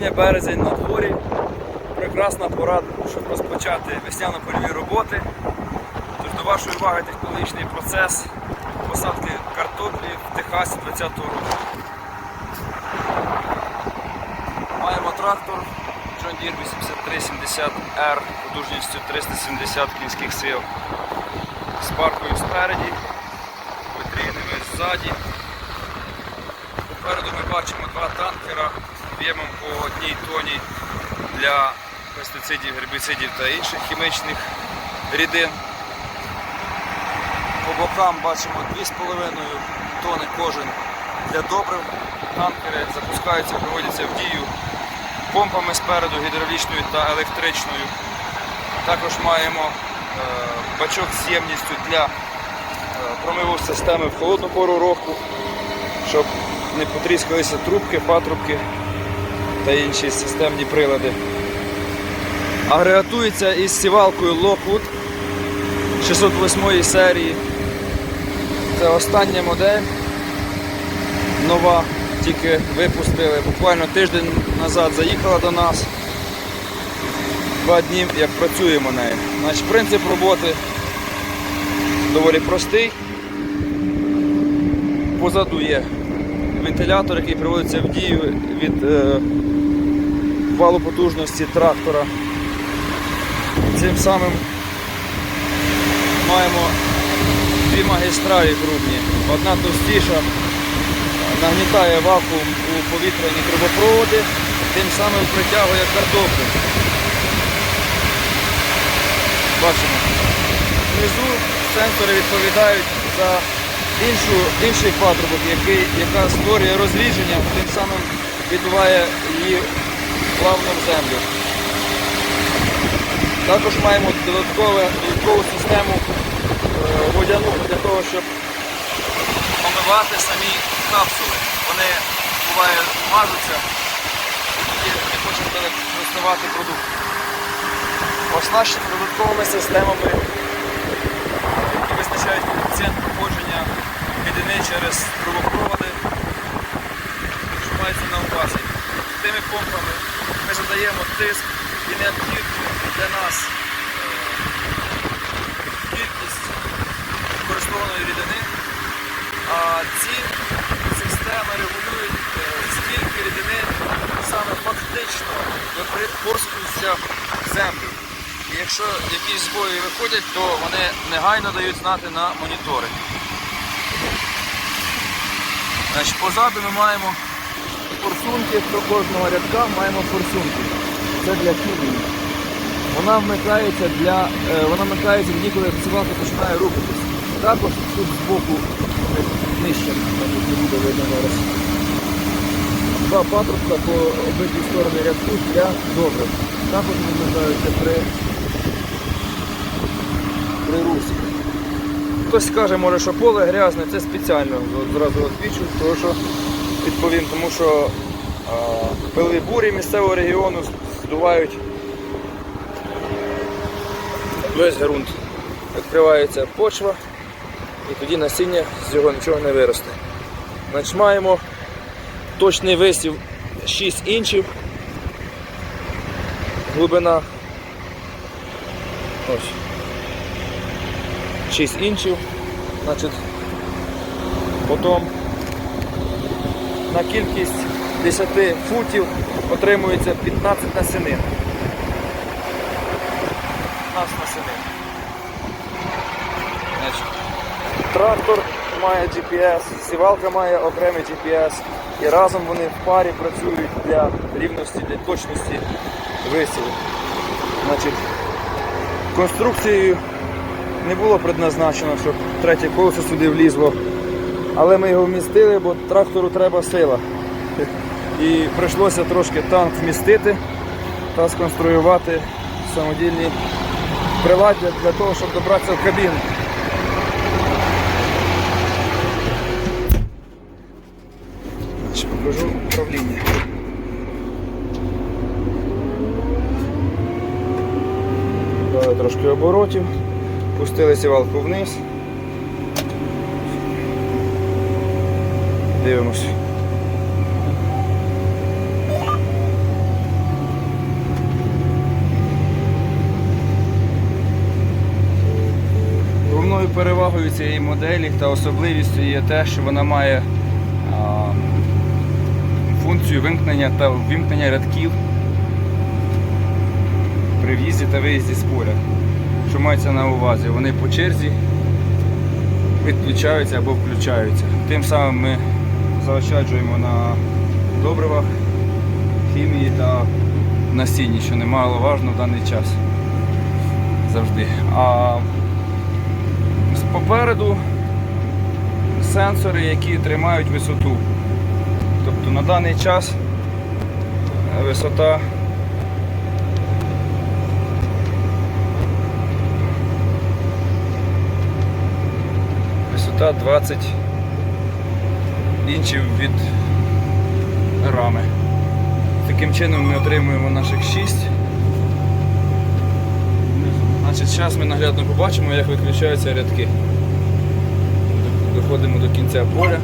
Сьогодні березень на дворі. Прекрасна пора, щоб розпочати весняно-польові роботи. Тож до вашої уваги технологічний процес посадки картоплі в Техасі 20-го року. Маємо трактор John Deere 8370R потужністю 370 кінських сил з паркою спереді, витрійними ззаді. Попереду ми бачимо два танкера об'ємом по одній тоні для пестицидів, гербіцидів та інших хімічних рідин. По бокам бачимо 2,5 тони кожен для добрив. Танкери запускаються, проводяться в дію помпами спереду гідравлічною та електричною. Також маємо е, бачок з ємністю для е, промиву системи в холодну пору року, щоб не потріскалися трубки, патрубки та інші системні прилади. Агрегатується із сівалкою Lockwood 608 серії. Це остання модель. Нова, тільки випустили. Буквально тиждень назад заїхала до нас. Два дні як працюємо нею. Значить, принцип роботи доволі простий. Позаду є вентилятор, який приводиться в дію від е, валу потужності трактора. Цим самим маємо дві магістралі крупні. Одна товстіша нагнітає вакуум у повітряні трубопроводи, тим самим притягує картоплю. Бачимо. Внизу сенсори відповідають за іншу, інший патрубок, який, яка створює розріження, тим самим відбиває її плавно в землю. Також маємо додаткове, додаткову систему е, водяну для того, щоб помивати самі капсули. Вони буває мажуться і не хочуть доставати продукт. Оснащені додатковими системами, які визначають коефіцієнт проходження рідини через трубопроводи, що мається на увазі. Тими помпами ми задаємо тиск і необхідну для нас е, кількість використовуваної рідини. А ці системи регулюють, е, скільки рідини саме фактично випорскуються в землю. І якщо якісь збої виходять, то вони негайно дають знати на монітори. Значить, позаду ми маємо форсунки до кожного рядка маємо форсунки. Це для хімії. Вона вмикається для е, вона вмикається тоді, коли працювати починає рухатись. Також тут збоку е, нижче, мабуть, не буде видно зараз. Два патрубка по обидві сторони рядку для добрив. Також вони вмикаються при, при русі. Хтось скаже, може, що поле грязне, це спеціально зразу відвічу, тому що відповім, тому що а, пилові бурі місцевого регіону здувають весь ґрунт. Відкривається почва і тоді насіння з цього нічого не виросте. Значить, маємо точний висів 6 інчів, глибина ось 6 інчів. Значить, потім на кількість 10 футів отримується 15 насінин. 15 насінин. Трактор має GPS, сівалка має окремий GPS і разом вони в парі працюють для рівності, для точності висіву. Значить, конструкцією не було предназначено, щоб третє колесо сюди влізло. Але ми його вмістили, бо трактору треба сила. І прийшлося трошки танк вмістити та сконструювати самодільні приладдя для того, щоб добратися в кабіну. Покажу управління. Дали трошки оборотів, пустили сівалку вниз. Дивимось. Головною перевагою цієї моделі та особливістю є те, що вона має функцію вимкнення та вимкнення рядків при в'їзді та виїзді з поля. Що мається на увазі? Вони по черзі відключаються або включаються. Тим самим ми заощаджуємо на добривах, хімії та насінні, що немаловажно в даний час. Завжди. А попереду сенсори, які тримають висоту. Тобто на даний час е, висота висота 20 інчів від рами. Таким чином ми отримуємо наших 6. Значить, зараз ми наглядно побачимо, як виключаються рядки. Доходимо до кінця поля.